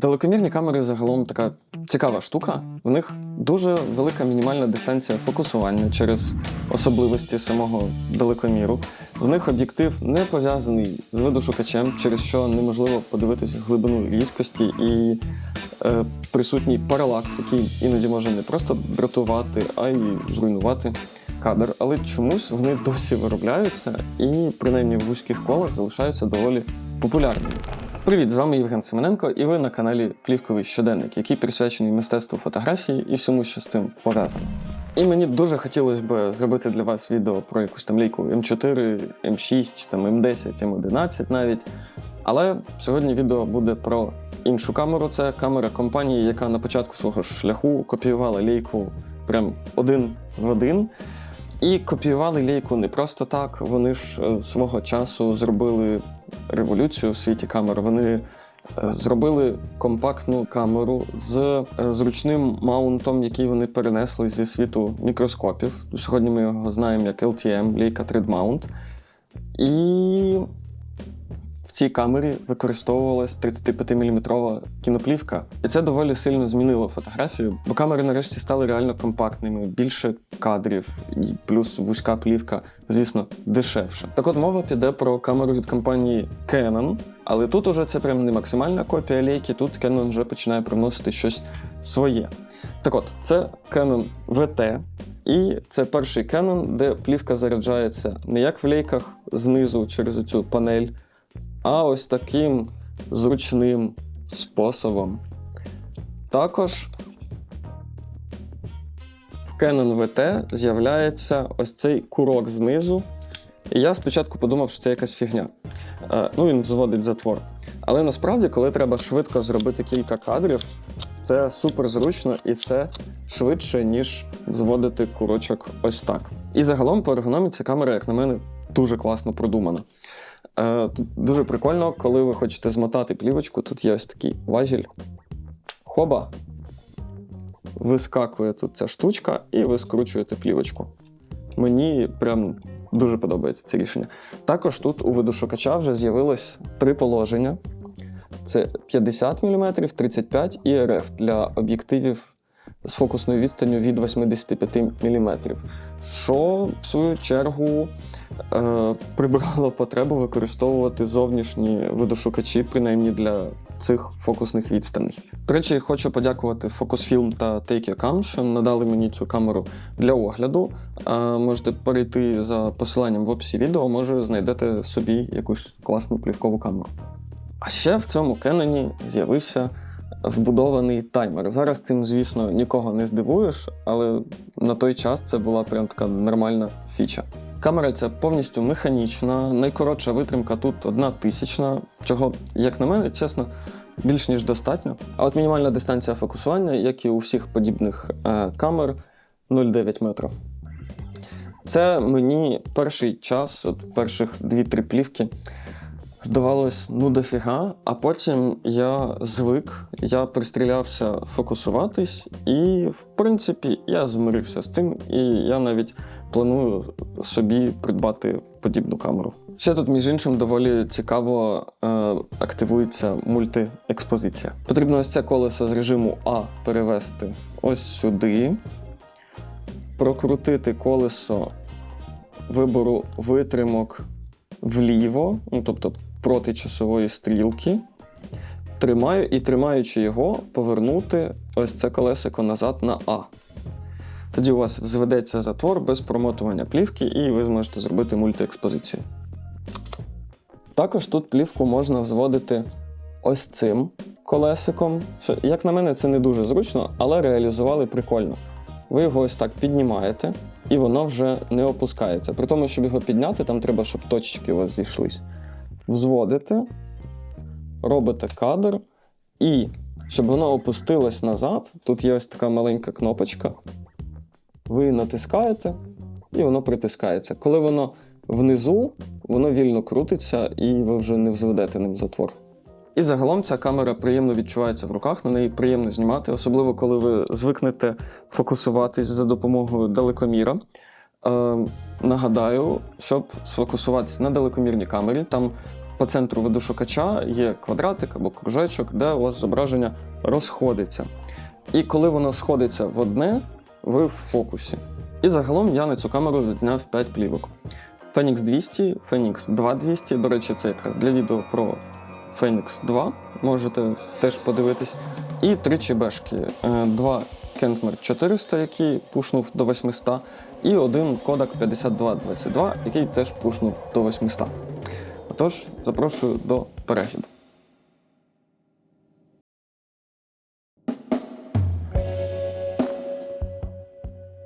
Далекомірні камери загалом така цікава штука. В них дуже велика мінімальна дистанція фокусування через особливості самого далекоміру. В них об'єктив не пов'язаний з видошукачем, через що неможливо подивитися глибину різкості і е, присутній паралакс, який іноді може не просто дратувати, а й зруйнувати кадр. Але чомусь вони досі виробляються і, принаймні в вузьких колах, залишаються доволі популярними. Привіт, з вами Євген Семененко, і ви на каналі Плівковий щоденник, який присвячений мистецтву фотографії і всьому, що з цим пов'язано. І мені дуже хотілося б зробити для вас відео про якусь там лейку М4, М6, там М10, М11 навіть. Але сьогодні відео буде про іншу камеру. Це камера компанії, яка на початку свого шляху копіювала лейку прям один в один. І копіювали лейку не просто так. Вони ж е, свого часу зробили революцію в світі камер. Вони е, зробили компактну камеру з е, зручним маунтом, який вони перенесли зі світу мікроскопів. Сьогодні ми його знаємо як LTM, Leica Thread Mount. І в цій камері використовувалась 35-мм кіноплівка. І це доволі сильно змінило фотографію, бо камери нарешті стали реально компактними, більше кадрів, плюс вузька плівка, звісно, дешевше. Так от мова піде про камеру від компанії Canon, але тут уже це прям не максимальна копія лейки, тут Canon вже починає привносити щось своє. Так от, це Canon VT, і це перший Canon, де плівка заряджається не як в лейках знизу через цю панель, а ось таким зручним способом. Також в Canon VT з'являється ось цей курок знизу. І я спочатку подумав, що це якась фігня. Е, ну, він взводить затвор. Але насправді, коли треба швидко зробити кілька кадрів, це супер зручно і це швидше, ніж зводити курочок ось так. І загалом по ергономіці камера, як на мене, дуже класно продумана. Е, Тут дуже прикольно, коли ви хочете змотати плівочку, тут є ось такий важіль. Хоба. Вискакує тут ця штучка, і ви скручуєте плівочку. Мені прям дуже подобається це рішення. Також тут у видошукача вже з'явилось три положення: це 50 мм, 35 і РФ для об'єктивів з фокусною відстанню від 85 мм, що в свою чергу прибрало потребу використовувати зовнішні видошукачі, принаймні для цих фокусних відстаней. До речі, хочу подякувати Focusfilm та Take що надали мені цю камеру для огляду. Е, можете перейти за посиланням в описі відео, може знайдете собі якусь класну плівкову камеру. А ще в цьому Canon з'явився вбудований таймер. Зараз цим, звісно, нікого не здивуєш, але на той час це була прям така нормальна фіча. Камера ця повністю механічна, найкоротша витримка тут одна тисячна, чого, як на мене, чесно, більш ніж достатньо. А от мінімальна дистанція фокусування, як і у всіх подібних е, камер, 0,9 метрів. Це мені перший час, от перших 2-3 плівки, здавалось, ну дофіга, а потім я звик, я пристрілявся фокусуватись, і, в принципі, я змирився з цим, і я навіть планую собі придбати подібну камеру. Ще тут, між іншим, доволі цікаво е, активується мультиекспозиція. Потрібно ось це колесо з режиму А перевести ось сюди, прокрутити колесо вибору витримок вліво, ну тобто проти часової стрілки. Тримаю і тримаючи його, повернути ось це колесико назад на А. Тоді у вас зведеться затвор без промотування плівки, і ви зможете зробити мультиекспозицію. Також тут плівку можна взводити ось цим колесиком. Як на мене, це не дуже зручно, але реалізували прикольно. Ви його ось так піднімаєте, і воно вже не опускається. При тому, щоб його підняти, там треба, щоб точечки у вас зійшлись. Взводите, робите кадр, і щоб воно опустилось назад, тут є ось така маленька кнопочка. Ви натискаєте, і воно притискається. Коли воно внизу, воно вільно крутиться, і ви вже не взведете ним затвор. І загалом ця камера приємно відчувається в руках, на неї приємно знімати, особливо коли ви звикнете фокусуватись за допомогою далекоміра. Е, нагадаю, щоб сфокусуватись на далекомірній камері, там по центру видошукача є квадратик або кружечок, де у вас зображення розходиться. І коли воно сходиться в одне, в фокусі. І загалом я на цю камеру відзняв 5 плівок. Phoenix 200, Phoenix 2200. До речі, це якраз для відео про Phoenix 2. Можете теж подивитись. І три чебешки. Е, Два Kentmer 400, який пушнув до 800, і один Kodak 5222, який теж пушнув до 800. Отож, запрошую до перегляду.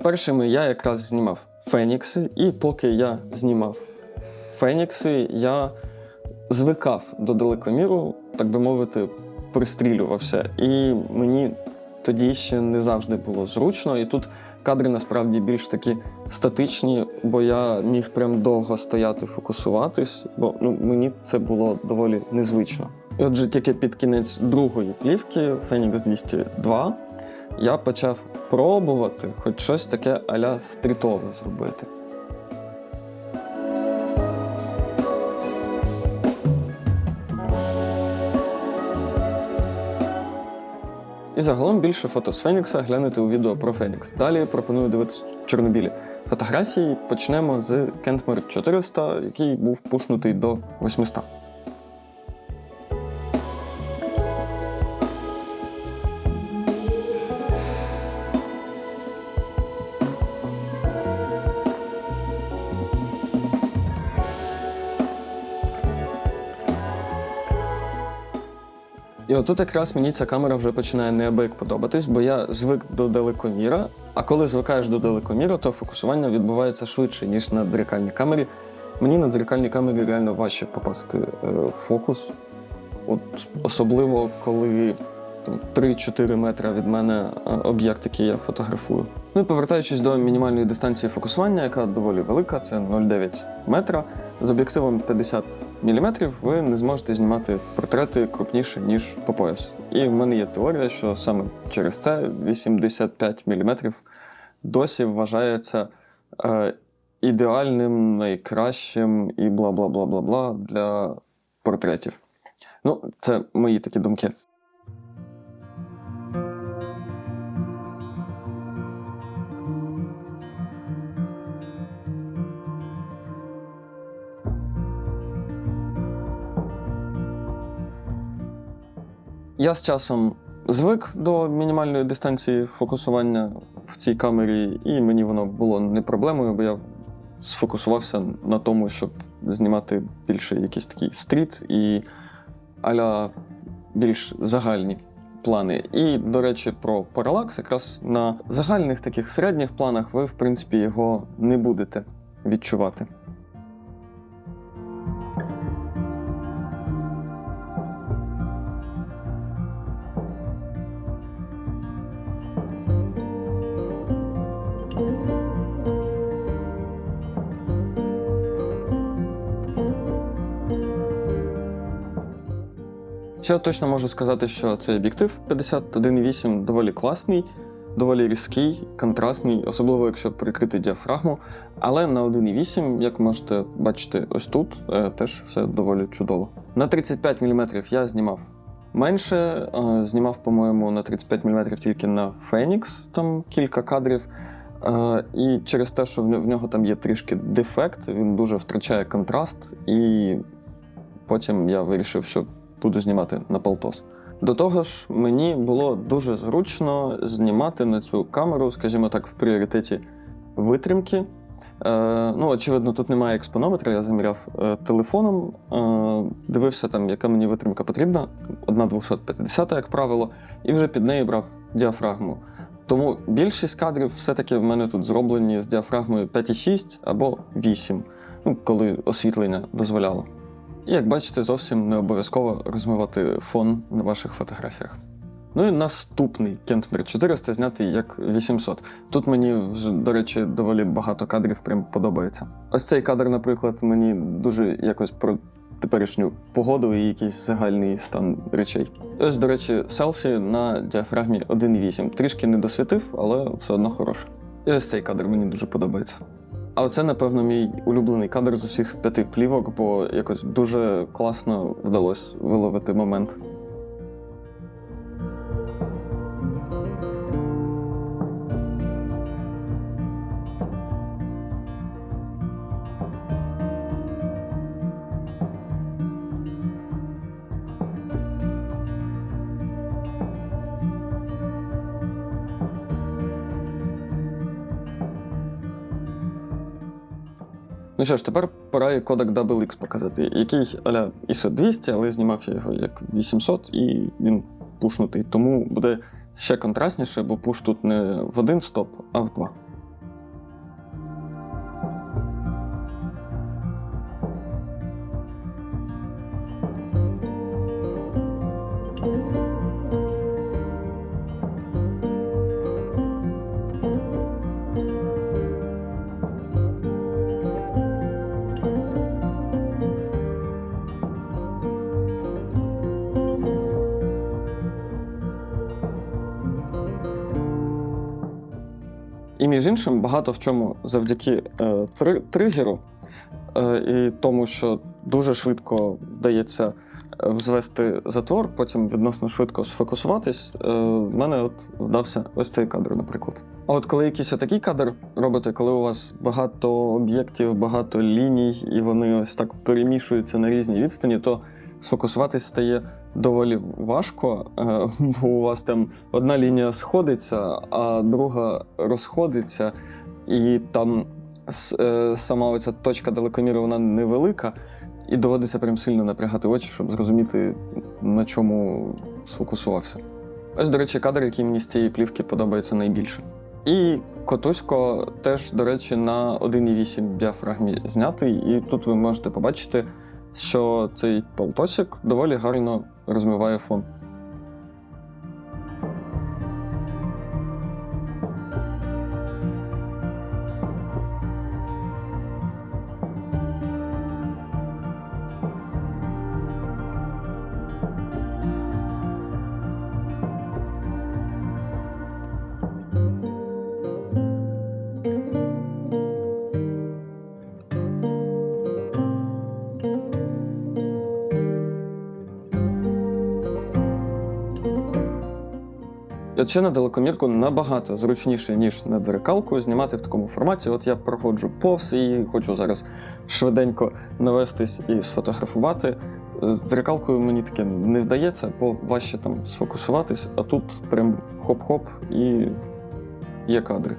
Першими я якраз знімав Фенікси, і поки я знімав Фенікси, я звикав до далекоміру, так би мовити, пристрілювався. І мені тоді ще не завжди було зручно. І тут кадри насправді більш такі статичні, бо я міг прям довго стояти, фокусуватись, бо ну, мені це було доволі незвично. І отже, тільки під кінець другої плівки Phoenix 202 я почав пробувати хоч щось таке аля стрітове зробити. І загалом більше фото з Фенікса глянути у відео про Фенікс. Далі пропоную дивитися чорнобілі фотографії. Почнемо з Kentmer 400, який був пушнутий до 800. І отут якраз мені ця камера вже починає неабияк подобатись, бо я звик до далекоміра. А коли звикаєш до далекоміра, то фокусування відбувається швидше, ніж на дзеркальній камері. Мені на дзеркальній камері реально важче попасти е, в фокус. От особливо коли 3-4 метри від мене е, об'єкт, який я фотографую. Ну і повертаючись до мінімальної дистанції фокусування, яка доволі велика, це 0,9 метра. З об'єктивом 50 мм ви не зможете знімати портрети крупніше, ніж по пояс. І в мене є теорія, що саме через це 85 мм досі вважається е, ідеальним, найкращим і бла бла бла бла бла для портретів. Ну, це мої такі думки. Я з часом звик до мінімальної дистанції фокусування в цій камері, і мені воно було не проблемою, бо я сфокусувався на тому, щоб знімати більше якийсь такий стріт і аля більш загальні плани. І, до речі, про паралакс, якраз на загальних таких середніх планах ви, в принципі, його не будете відчувати. Ще точно можу сказати, що цей об'єктив 51.8 доволі класний, доволі різкий, контрастний, особливо якщо прикрити діафрагму. Але на 1.8, як можете бачити ось тут, е, теж все доволі чудово. На 35 мм я знімав менше, е, знімав, по-моєму, на 35 мм тільки на Phoenix, там кілька кадрів. Е, І через те, що в нього там є трішки дефект, він дуже втрачає контраст, і потім я вирішив, що буду знімати на полтос. До того ж, мені було дуже зручно знімати на цю камеру, скажімо так, в пріоритеті витримки. Е, ну, очевидно, тут немає експонометра, я заміряв е, телефоном, е, дивився там, яка мені витримка потрібна, одна 250, як правило, і вже під неї брав діафрагму. Тому більшість кадрів все-таки в мене тут зроблені з діафрагмою 5,6 або 8, ну, коли освітлення дозволяло. І як бачите, зовсім не обов'язково розмивати фон на ваших фотографіях. Ну і наступний Kentmer 400 знятий як 800. Тут мені до речі, доволі багато кадрів прям подобається. Ось цей кадр, наприклад, мені дуже якось про теперішню погоду і якийсь загальний стан речей. Ось, до речі, селфі на діафрагмі 1.8. Трішки не досвітив, але все одно хороше. І ось цей кадр мені дуже подобається. А оце, напевно, мій улюблений кадр з усіх п'яти плівок, бо якось дуже класно вдалося виловити момент. Ну що ж, тепер пора і кодек DoubleX показати, який аля ISO 200, але знімав я його як 800 і він пушнутий. Тому буде ще контрастніше, бо пуш тут не в один стоп, а в два. І між іншим, багато в чому завдяки е, три- тригеру е, і тому, що дуже швидко вдається е, взвести затвор, потім відносно швидко сфокусуватись, е, в мене от вдався ось цей кадр, наприклад. А от коли якийсь отакий кадр робите, коли у вас багато об'єктів, багато ліній, і вони ось так перемішуються на різній відстані, то сфокусуватись стає доволі важко, е, бо у вас там одна лінія сходиться, а друга розходиться, і там е, сама оця точка далекоміру вона невелика, і доводиться прям сильно напрягати очі, щоб зрозуміти, на чому сфокусувався. Ось, до речі, кадр, який мені з цієї плівки подобається найбільше. І Котусько теж, до речі, на 1,8 діафрагмі знятий, і тут ви можете побачити, що цей полтосик доволі гарно розмиває фон. І от ще на далекомірку набагато зручніше, ніж на дзеркалку, знімати в такому форматі. От я проходжу повз і хочу зараз швиденько навестись і сфотографувати. З дзеркалкою мені таке не вдається, бо важче там сфокусуватись, а тут прям хоп-хоп і є кадри.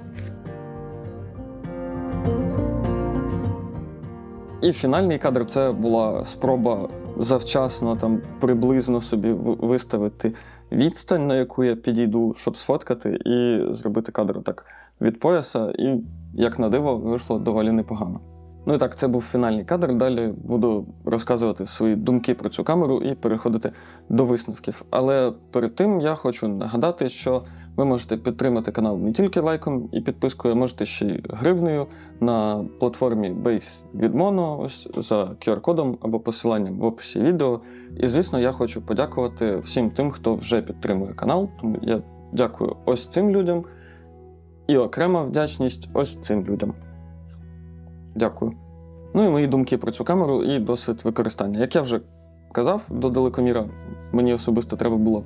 І фінальний кадр це була спроба завчасно там приблизно собі виставити відстань, на яку я підійду, щоб сфоткати, і зробити кадр так від пояса. І, як на диво, вийшло доволі непогано. Ну і так, це був фінальний кадр. Далі буду розказувати свої думки про цю камеру і переходити до висновків. Але перед тим я хочу нагадати, що ви можете підтримати канал не тільки лайком і підпискою, а можете ще й гривнею на платформі Base від Mono, ось за QR-кодом або посиланням в описі відео. І звісно, я хочу подякувати всім тим, хто вже підтримує канал. Тому я дякую ось цим людям. І окрема вдячність ось цим людям. Дякую. Ну і мої думки про цю камеру і досвід використання. Як я вже казав, до далекоміра мені особисто треба було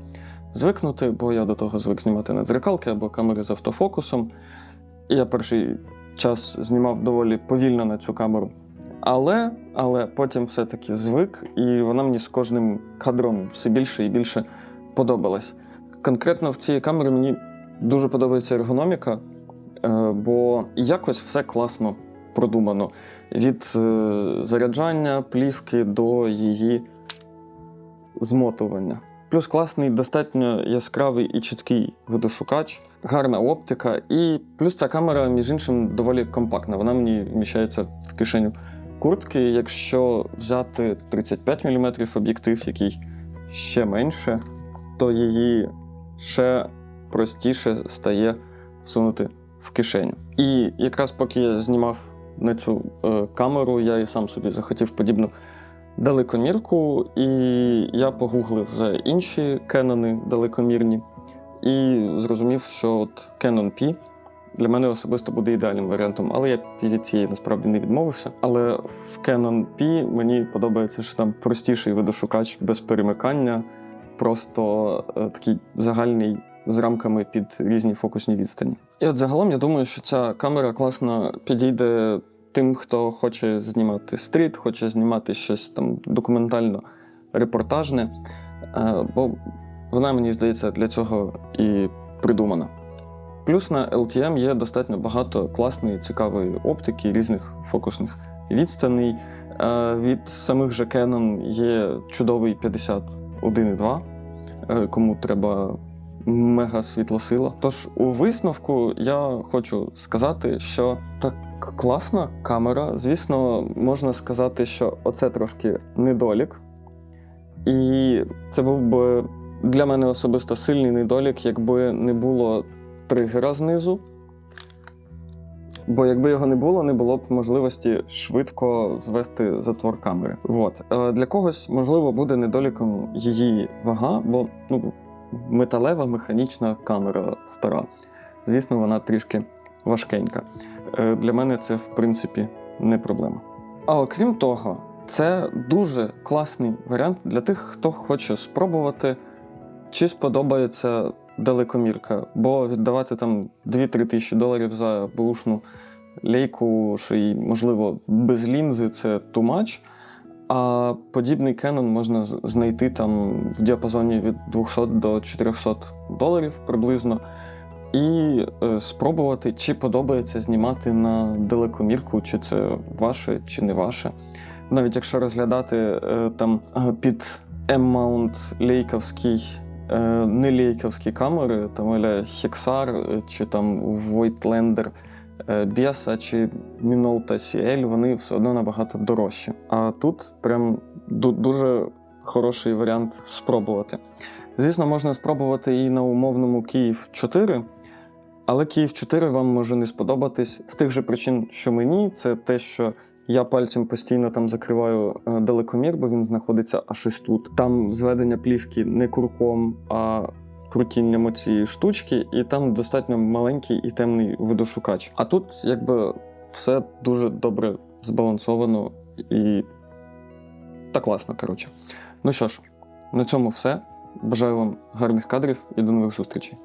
звикнути, бо я до того звик знімати на дзеркалки або камери з автофокусом. І я перший час знімав доволі повільно на цю камеру. Але, але потім все-таки звик, і вона мені з кожним кадром все більше і більше подобалась. Конкретно в цій камері мені дуже подобається ергономіка, е, бо якось все класно продумано. Від е, заряджання плівки до її змотування. Плюс класний, достатньо яскравий і чіткий видошукач, гарна оптика, і плюс ця камера, між іншим, доволі компактна. Вона мені вміщається в кишеню куртки. Якщо взяти 35 мм об'єктив, який ще менше, то її ще простіше стає всунути в кишеню. І якраз поки я знімав на цю е, камеру, я і сам собі захотів подібну далекомірку, і я погуглив за інші кенони далекомірні і зрозумів, що от Canon P для мене особисто буде ідеальним варіантом, але я від цієї насправді не відмовився. Але в Canon P мені подобається, що там простіший видошукач без перемикання, просто е, такий загальний з рамками під різні фокусні відстані. І от загалом я думаю, що ця камера класно підійде тим, хто хоче знімати стріт, хоче знімати щось там документально репортажне, е, бо вона, мені здається, для цього і придумана. Плюс на LTM є достатньо багато класної, цікавої оптики, різних фокусних відстаней. Е, Від самих же Canon є чудовий 51,2, е, кому треба мега світлосила. Тож у висновку я хочу сказати, що так класна камера. Звісно, можна сказати, що оце трошки недолік. І це був би для мене особисто сильний недолік, якби не було тригера знизу. Бо якби його не було, не було б можливості швидко звести затвор камери. Вот. Е, Для когось, можливо, буде недоліком її вага, бо ну, металева механічна камера стара. Звісно, вона трішки важкенька. Е, Для мене це, в принципі, не проблема. А окрім того, це дуже класний варіант для тих, хто хоче спробувати, чи сподобається далекомірка, бо віддавати там 2-3 тисячі доларів за бушну лейку, що й, можливо, без лінзи це too much. А подібний Canon можна знайти там в діапазоні від 200 до 400 доларів приблизно. І е, спробувати, чи подобається знімати на далекомірку, чи це ваше, чи не ваше. Навіть якщо розглядати е, там е, під M-mount лейковський, не лейковські камери, там аля е, чи там е, Besa, чи Minolta CL, вони все одно набагато дорожчі. А тут прям ду- дуже хороший варіант спробувати. Звісно, можна спробувати і на умовному Київ 4, але Київ 4 вам може не сподобатись з тих же причин, що мені, це те, що я пальцем постійно там закриваю е, далекомір, бо він знаходиться аж ось тут. Там зведення плівки не курком, а крутінням цієї штучки, і там достатньо маленький і темний видошукач. А тут якби все дуже добре збалансовано і та класно, коротше. Ну що ж, на цьому все. Бажаю вам гарних кадрів і до нових зустрічей.